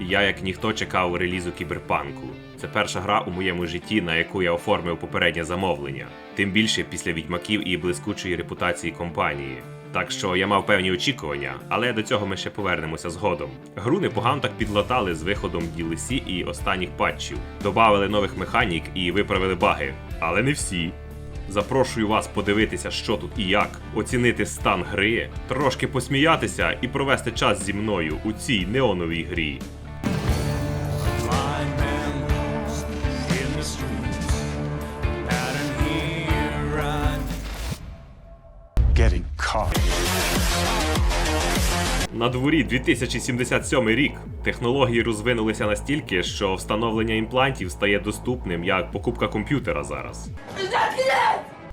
І я, як ніхто, чекав релізу кіберпанку. Це перша гра у моєму житті, на яку я оформив попереднє замовлення. Тим більше після відьмаків і блискучої репутації компанії. Так що я мав певні очікування, але до цього ми ще повернемося згодом. Гру непогано так підлатали з виходом DLC і останніх патчів. Добавили нових механік і виправили баги. Але не всі. Запрошую вас подивитися, що тут і як, оцінити стан гри, трошки посміятися і провести час зі мною у цій неоновій грі. На дворі 2077 рік технології розвинулися настільки, що встановлення імплантів стає доступним як покупка комп'ютера зараз.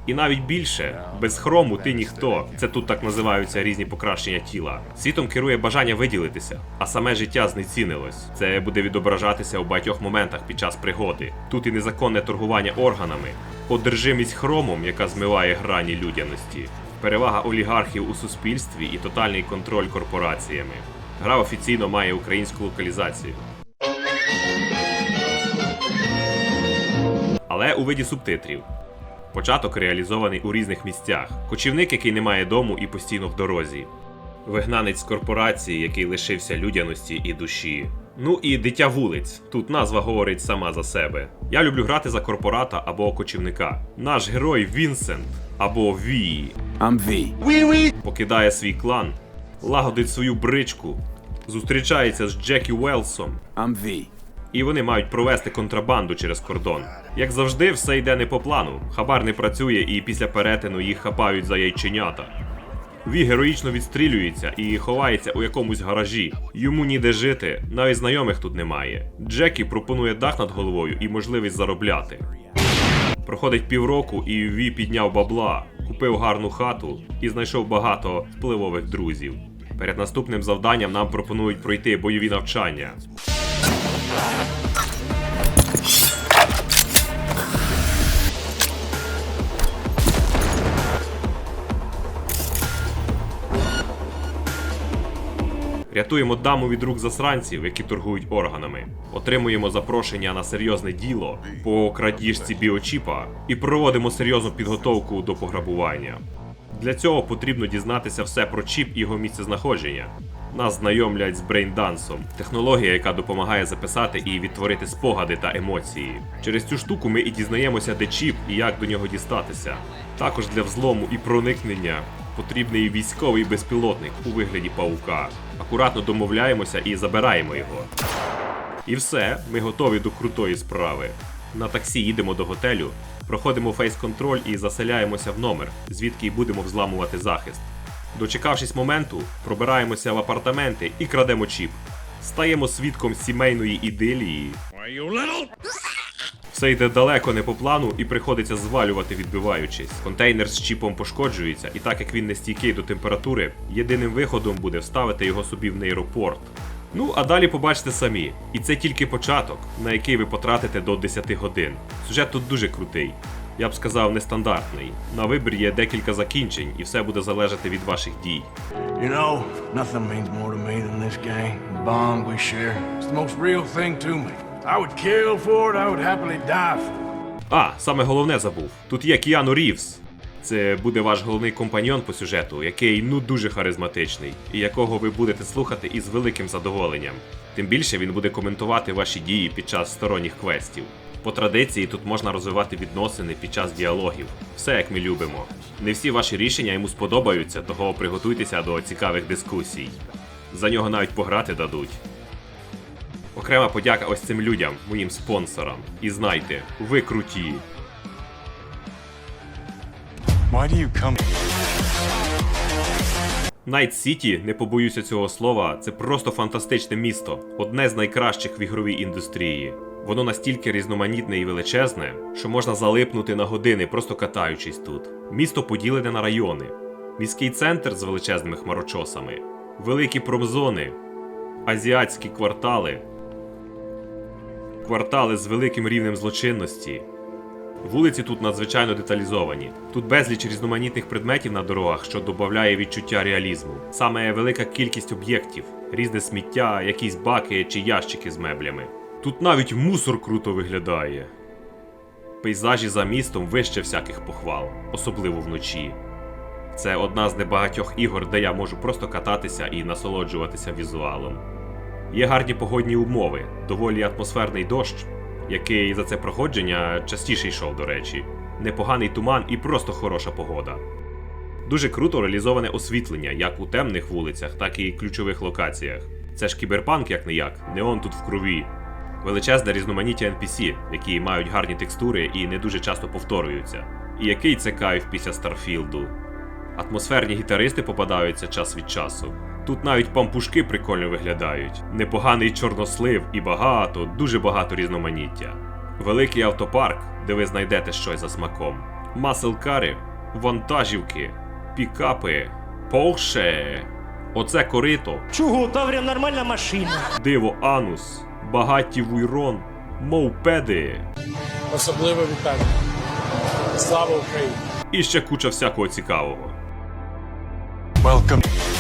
І навіть більше, без хрому ти ніхто. Це тут так називаються різні покращення тіла. Світом керує бажання виділитися, а саме життя знецінилось. Це буде відображатися у багатьох моментах під час пригоди. Тут і незаконне торгування органами, одержимість хромом, яка змиває грані людяності, перевага олігархів у суспільстві і тотальний контроль корпораціями. Гра офіційно має українську локалізацію. але у виді субтитрів. Початок реалізований у різних місцях. Кочівник, який не має дому і постійно в дорозі. Вигнанець з корпорації, який лишився людяності і душі. Ну і дитя вулиць. Тут назва говорить сама за себе. Я люблю грати за корпората або кочівника. Наш герой Вінсент або Ві I'm V. покидає свій клан, лагодить свою бричку, зустрічається з Джекі Уелсом, I'm V. і вони мають провести контрабанду через кордон. Як завжди, все йде не по плану. Хабар не працює, і після перетину їх хапають за яйченята. Ві героїчно відстрілюється і ховається у якомусь гаражі. Йому ніде жити, навіть знайомих тут немає. Джекі пропонує дах над головою і можливість заробляти. Проходить півроку, і Ві підняв бабла, купив гарну хату і знайшов багато впливових друзів. Перед наступним завданням нам пропонують пройти бойові навчання. Рятуємо даму від рук засранців, які торгують органами. Отримуємо запрошення на серйозне діло по крадіжці біочіпа і проводимо серйозну підготовку до пограбування. Для цього потрібно дізнатися все про чіп і його місцезнаходження. Нас знайомлять з брейндансом, технологія, яка допомагає записати і відтворити спогади та емоції. Через цю штуку ми і дізнаємося, де чіп і як до нього дістатися. Також для взлому і проникнення потрібний військовий безпілотник у вигляді паука. Акуратно домовляємося і забираємо його. І все, ми готові до крутої справи. На таксі їдемо до готелю, проходимо фейс-контроль і заселяємося в номер, звідки й будемо взламувати захист. Дочекавшись моменту, пробираємося в апартаменти і крадемо чіп. Стаємо свідком сімейної ідилії. Все йде далеко не по плану і приходиться звалювати, відбиваючись. Контейнер з чіпом пошкоджується, і так як він не стійкий до температури, єдиним виходом буде вставити його собі в нейропорт. Ну, а далі побачите самі. І це тільки початок, на який ви потратите до 10 годин. Сюжет тут дуже крутий. Я б сказав, нестандартний. На вибір є декілька закінчень, і все буде залежати від ваших дій. You know, nothing means more to me than this. The bond we share. It's the most real thing to me. I would kill for it, I would happily die for it. А, саме головне забув. Тут є Кіану Рівз. Це буде ваш головний компаньон по сюжету, який ну дуже харизматичний, і якого ви будете слухати із великим задоволенням. Тим більше він буде коментувати ваші дії під час сторонніх квестів. По традиції тут можна розвивати відносини під час діалогів. Все як ми любимо. Не всі ваші рішення йому сподобаються, того приготуйтеся до цікавих дискусій. За нього навіть пограти дадуть. Окрема подяка ось цим людям, моїм спонсорам. І знайте, ви круті. Why do you come? Найт Сіті, не побоюся цього слова, це просто фантастичне місто, одне з найкращих в ігровій індустрії. Воно настільки різноманітне і величезне, що можна залипнути на години, просто катаючись тут. Місто поділене на райони, міський центр з величезними хмарочосами, великі промзони, азіатські квартали, квартали з великим рівнем злочинності, Вулиці тут надзвичайно деталізовані. Тут безліч різноманітних предметів на дорогах, що додає відчуття реалізму. Саме велика кількість об'єктів, різне сміття, якісь баки чи ящики з меблями. Тут навіть мусор круто виглядає. Пейзажі за містом вище всяких похвал, особливо вночі. Це одна з небагатьох ігор, де я можу просто кататися і насолоджуватися візуалом. Є гарні погодні умови, доволі атмосферний дощ, який за це проходження частіше йшов, до речі, непоганий туман і просто хороша погода. Дуже круто реалізоване освітлення як у темних вулицях, так і ключових локаціях. Це ж кіберпанк як не як, неон тут в крові. Величезне різноманіття NPC, які мають гарні текстури і не дуже часто повторюються. І який це кайф після Старфілду. Атмосферні гітаристи попадаються час від часу. Тут навіть пампушки прикольно виглядають, непоганий чорнослив і багато, дуже багато різноманіття. Великий автопарк, де ви знайдете щось за смаком. Маселкари, вантажівки, пікапи, Порше. Оце корито, Чого? Таврія нормальна машина. диво Анус, багаті Вуйрон, мовпеди Особливо вітання. Слава Україні! і ще куча всякого цікавого. Welcome.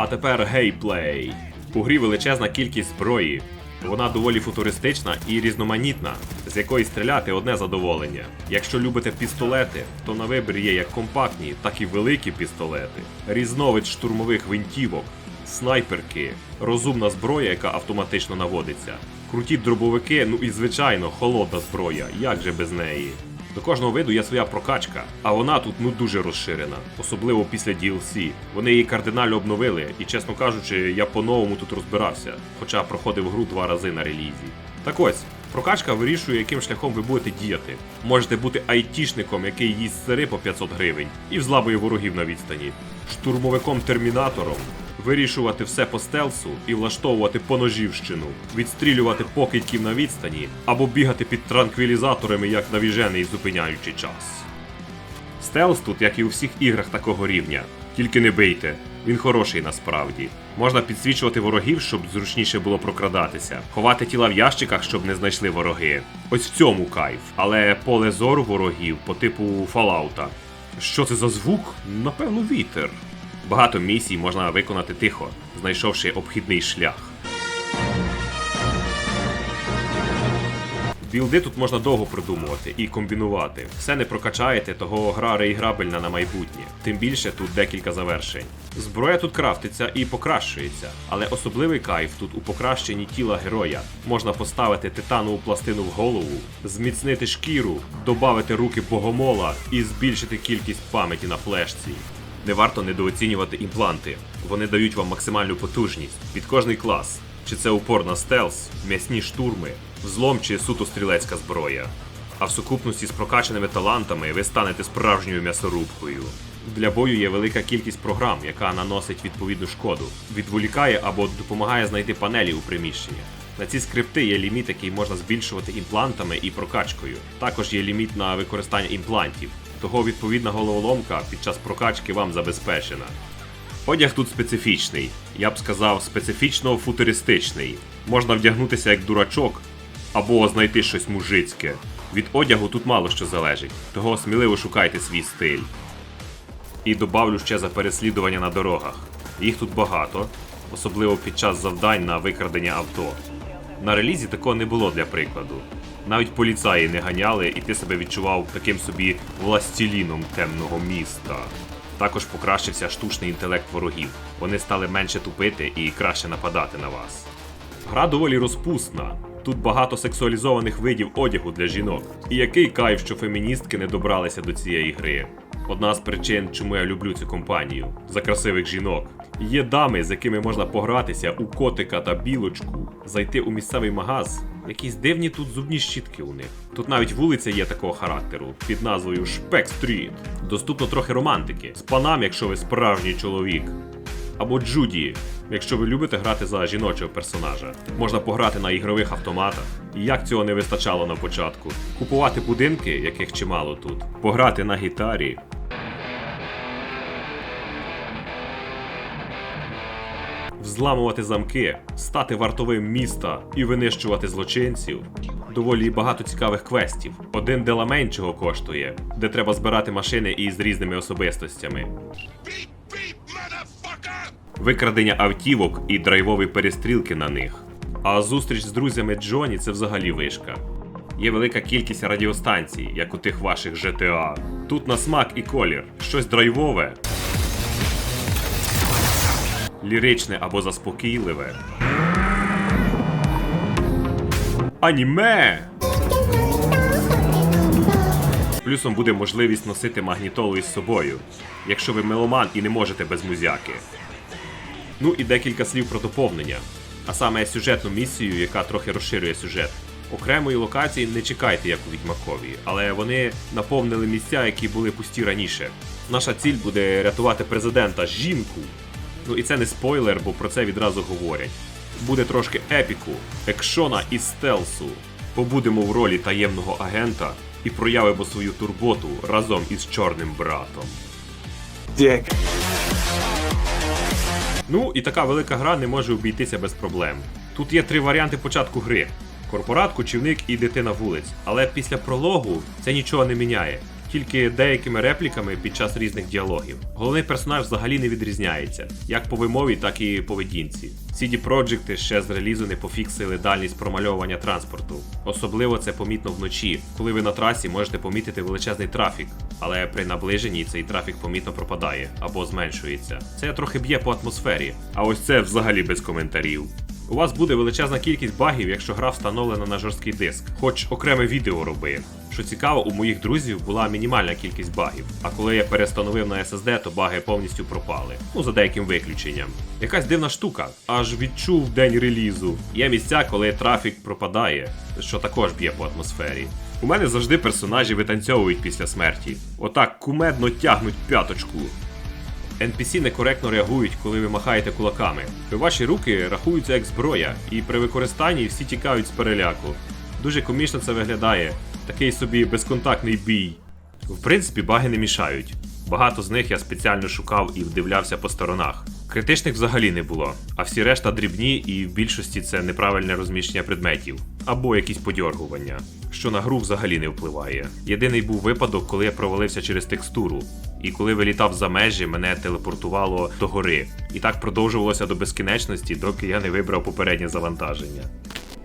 А тепер гейплей. У грі величезна кількість зброї. Вона доволі футуристична і різноманітна, з якої стріляти одне задоволення. Якщо любите пістолети, то на вибір є як компактні, так і великі пістолети, різновид штурмових гвинтівок, снайперки, розумна зброя, яка автоматично наводиться, круті дробовики, ну і звичайно, холодна зброя, як же без неї. До кожного виду є своя прокачка, а вона тут ну дуже розширена, особливо після DLC. Вони її кардинально обновили, і чесно кажучи, я по-новому тут розбирався, хоча проходив гру два рази на релізі. Так ось, прокачка вирішує, яким шляхом ви будете діяти. Можете бути айтішником, який їсть сири по 500 гривень і взлабує ворогів на відстані, штурмовиком-термінатором, вирішувати все по стелсу і влаштовувати поножівщину, відстрілювати покидьків на відстані або бігати під транквілізаторами, як навіжений, зупиняючи час. Стелс тут, як і у всіх іграх такого рівня. Тільки не бийте, він хороший насправді. Можна підсвічувати ворогів, щоб зручніше було прокрадатися, ховати тіла в ящиках, щоб не знайшли вороги. Ось в цьому кайф. Але поле зору ворогів по типу Fallout. Що це за звук? Напевно, вітер. Багато місій можна виконати тихо, знайшовши обхідний шлях. Білди тут можна довго придумувати і комбінувати. Все не прокачаєте, того гра реіграбельна на майбутнє. Тим більше тут декілька завершень. Зброя тут крафтиться і покращується, але особливий кайф тут у покращенні тіла героя. Можна поставити титанову пластину в голову, зміцнити шкіру, додати руки богомола і збільшити кількість пам'яті на флешці. Не варто недооцінювати імпланти. Вони дають вам максимальну потужність під кожний клас. Чи це упор на стелс, м'ясні штурми, взлом чи суто стрілецька зброя. А в сукупності з прокачаними талантами ви станете справжньою м'ясорубкою. Для бою є велика кількість програм, яка наносить відповідну шкоду, відволікає або допомагає знайти панелі у приміщеннях. На ці скрипти є ліміт, який можна збільшувати імплантами і прокачкою. Також є ліміт на використання імплантів, того відповідна головоломка під час прокачки вам забезпечена. Одяг тут специфічний, я б сказав, специфічно футуристичний. Можна вдягнутися як дурачок або знайти щось мужицьке. Від одягу тут мало що залежить, того сміливо шукайте свій стиль. І добавлю ще за переслідування на дорогах. Їх тут багато, особливо під час завдань на викрадення авто. На релізі такого не було для прикладу. Навіть поліцаї не ганяли, і ти себе відчував таким собі властіліном темного міста. Також покращився штучний інтелект ворогів. Вони стали менше тупити і краще нападати на вас. Гра доволі розпусна. Тут багато сексуалізованих видів одягу для жінок. І який кайф, що феміністки не добралися до цієї гри. Одна з причин, чому я люблю цю компанію за красивих жінок. Є дами, з якими можна погратися у котика та білочку, зайти у місцевий магаз. Якісь дивні тут зубні щітки у них. Тут навіть вулиця є такого характеру під назвою Шпек Стріт. Доступно трохи романтики. З панам, якщо ви справжній чоловік або Джуді, якщо ви любите грати за жіночого персонажа. Можна пограти на ігрових автоматах. І як цього не вистачало на початку. Купувати будинки, яких чимало тут, пограти на гітарі. Взламувати замки, стати вартовим міста і винищувати злочинців. Доволі багато цікавих квестів. Один деламейн чого коштує, де треба збирати машини із різними особистостями. Викрадення автівок і драйвові перестрілки на них. А зустріч з друзями Джоні це взагалі вишка. Є велика кількість радіостанцій, як у тих ваших GTA. Тут на смак і колір, щось драйвове, ліричне або заспокійливе. Аніме! Плюсом буде можливість носити магнітолу із собою, якщо ви меломан і не можете без музяки. Ну і декілька слів про доповнення, а саме сюжетну місію, яка трохи розширює сюжет. Окремої локації не чекайте, як у Відьмакові, але вони наповнили місця, які були пусті раніше. Наша ціль буде рятувати президента жінку. Ну і це не спойлер, бо про це відразу говорять. Буде трошки епіку, екшона і стелсу. Побудемо в ролі таємного агента і проявимо свою турботу разом із чорним братом. Dick. Ну і така велика гра не може обійтися без проблем. Тут є три варіанти початку гри: корпорат, кочівник і дитина вулиць. Але після прологу це нічого не міняє. Тільки деякими репліками під час різних діалогів. Головний персонаж взагалі не відрізняється, як по вимові, так і поведінці. CD Projekt ще з релізу не пофіксили дальність промальовування транспорту. Особливо це помітно вночі, коли ви на трасі можете помітити величезний трафік, але при наближенні цей трафік помітно пропадає або зменшується. Це трохи б'є по атмосфері. А ось це взагалі без коментарів. У вас буде величезна кількість багів, якщо гра встановлена на жорсткий диск, хоч окреме відео роби. Що цікаво, у моїх друзів була мінімальна кількість багів, а коли я перестановив на SSD, то баги повністю пропали. Ну за деяким виключенням. Якась дивна штука, аж відчув день релізу. Є місця, коли трафік пропадає, що також б'є по атмосфері. У мене завжди персонажі витанцьовують після смерті. Отак кумедно тягнуть п'яточку. NPC некоректно реагують, коли ви махаєте кулаками. Ваші руки рахуються як зброя, і при використанні всі тікають з переляку. Дуже комічно це виглядає, такий собі безконтактний бій. В принципі, баги не мішають. Багато з них я спеціально шукав і вдивлявся по сторонах. Критичних взагалі не було, а всі решта дрібні, і в більшості це неправильне розміщення предметів або якісь подьоргування, що на гру взагалі не впливає. Єдиний був випадок, коли я провалився через текстуру, і коли вилітав за межі, мене телепортувало до гори. І так продовжувалося до безкінечності, доки я не вибрав попереднє завантаження.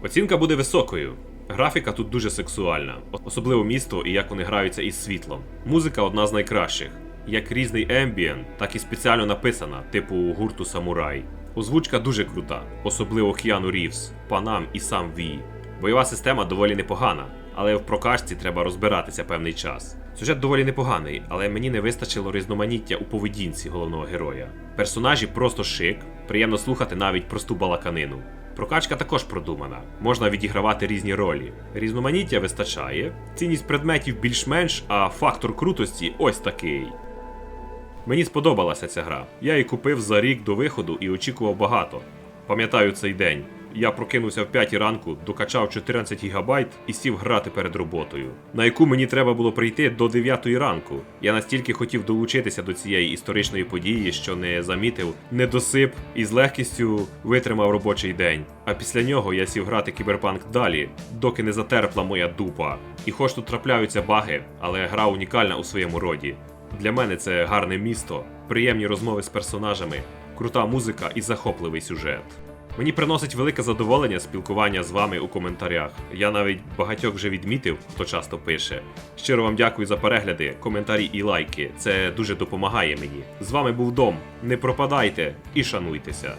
Оцінка буде високою. Графіка тут дуже сексуальна, особливо місто і як вони граються із світлом. Музика одна з найкращих. Як різний ембієнт, так і спеціально написана, типу гурту Самурай. Озвучка дуже крута, особливо Кіану Рівс, Панам і сам Ві. Бойова система доволі непогана, але в прокачці треба розбиратися певний час. Сюжет доволі непоганий, але мені не вистачило різноманіття у поведінці головного героя. Персонажі просто шик, приємно слухати навіть просту балаканину. Прокачка також продумана, можна відігравати різні ролі. Різноманіття вистачає, цінність предметів більш-менш, а фактор крутості ось такий. Мені сподобалася ця гра. Я її купив за рік до виходу і очікував багато. Пам'ятаю цей день. Я прокинувся в 5 ранку, докачав 14 ГБ і сів грати перед роботою, на яку мені треба було прийти до 9 ранку. Я настільки хотів долучитися до цієї історичної події, що не замітив недосип і з легкістю витримав робочий день. А після нього я сів грати кіберпанк далі, доки не затерпла моя дупа. І хоч тут трапляються баги, але гра унікальна у своєму роді. Для мене це гарне місто, приємні розмови з персонажами, крута музика і захопливий сюжет. Мені приносить велике задоволення спілкування з вами у коментарях. Я навіть багатьох вже відмітив, хто часто пише. Щиро вам дякую за перегляди, коментарі і лайки. Це дуже допомагає мені. З вами був Дом. Не пропадайте і шануйтеся.